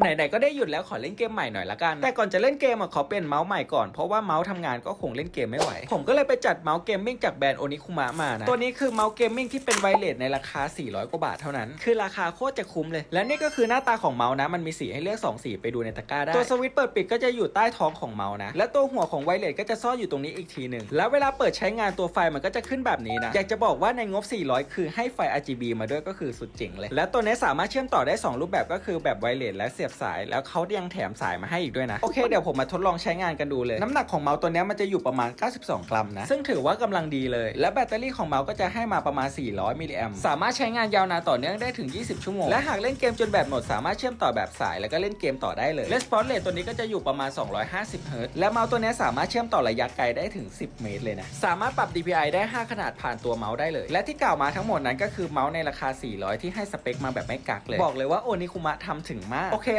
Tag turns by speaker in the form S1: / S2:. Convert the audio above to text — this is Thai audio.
S1: ไหนๆก็ได้หยุดแล้วขอเล่นเกมใหม่หน่อยละกัน แต่ก่อนจะเล่นเกมอะขอเปลี่ยนเมาส์ใหม่ก่อน เพราะว่าเมาส์ทำงานก็คงเล่นเกมไม่ไหว ผมก็เลยไปจัดเมาส์เกมมิ่งจากแบรนด์โอนิคุมะมานะ ตัวนี้คือเมาส์เกมมิ่งที่เป็นไวเลสในราคา 400 กว่าบาทเท่านั้น คือราคาโคตรจะคุ้มเลย และนี่ก็คือหน้าตาของเมาส์นะ มันมีสีให้เลือก 2 สีไปดูในตะกร้าได้ ตัวสวิตช์เปิดปิดก็จะอยู่ใต้ท้องของเมาส์นะ และตัวหัวของไวเลสก็จะซ่อนอยู่ตรงนี้อีกทีหนึ่ง แล้วเวลาเปิดใช้งานตัวไฟมันก็จะขึ้นแบบนี้นะ อยากจะบอกว่าในงบ 400 คือให้ไฟ RGB มาด้วยก็คือสุดเจ๋งเลย และตัวนี้สามารถเชื่อมต่อได้ 2 รูปแบบก็คือแบบไวเลสและเสียบสาย แล้วเขายังแถมสายมาให้อีกด้วยนะ โอเคเดี๋ยวผมมาทดลองใช้งานกันดูเลย น้ำหนักของเมาส์ตัวเนี้ยมันจะอยู่ประมาณ 92 กรัมนะ ซึ่งถือว่ากำลังดีเลย และแบตเตอรี่ของเมาส์ก็จะให้มาประมาณ 400 มิลลิแอมป์สามารถใช้งานยาวนานต่อเนื่องได้ถึง 20 ชั่วโมง และหากเล่นเกมจนแบตหมดสามารถเชื่อมต่อแบบสาย แล้วก็เล่นเกมต่อได้เลย Response rate ตัวนี้ก็จะอยู่ประมาณ 250เฮิรตซ์และเมาส์ตัวเนี้ยสามารถเชื่อมต่อระยะไกลได้ถึง 10 เมตรเลยนะสามารถปรับ DPI ได้ 5 ขนาดผ่านตัวเมาส์ได้เลย และที่กล่าวมาทั้งหมดนั้นก็คือเมาส์ในราคา 400 ที่ให้สเปคมาแบบไม่กักเลย บอกเลยว่าโอนิคุมะทำถึงมากโอเค